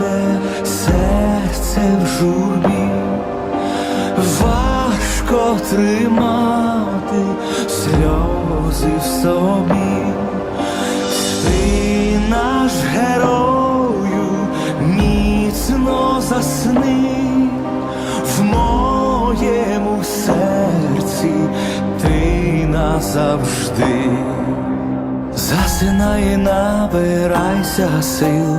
Брате, серце в журбі, важко тримати сльози в собі, ти наш герою, міцно засни. В моєму серці, ти назавжди. Засинай набирайся сил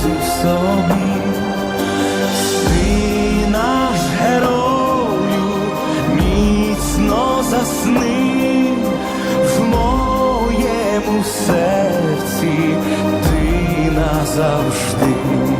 Сльози в собі, ти наш герою, міцно засни в моєму серці, ти назавжди.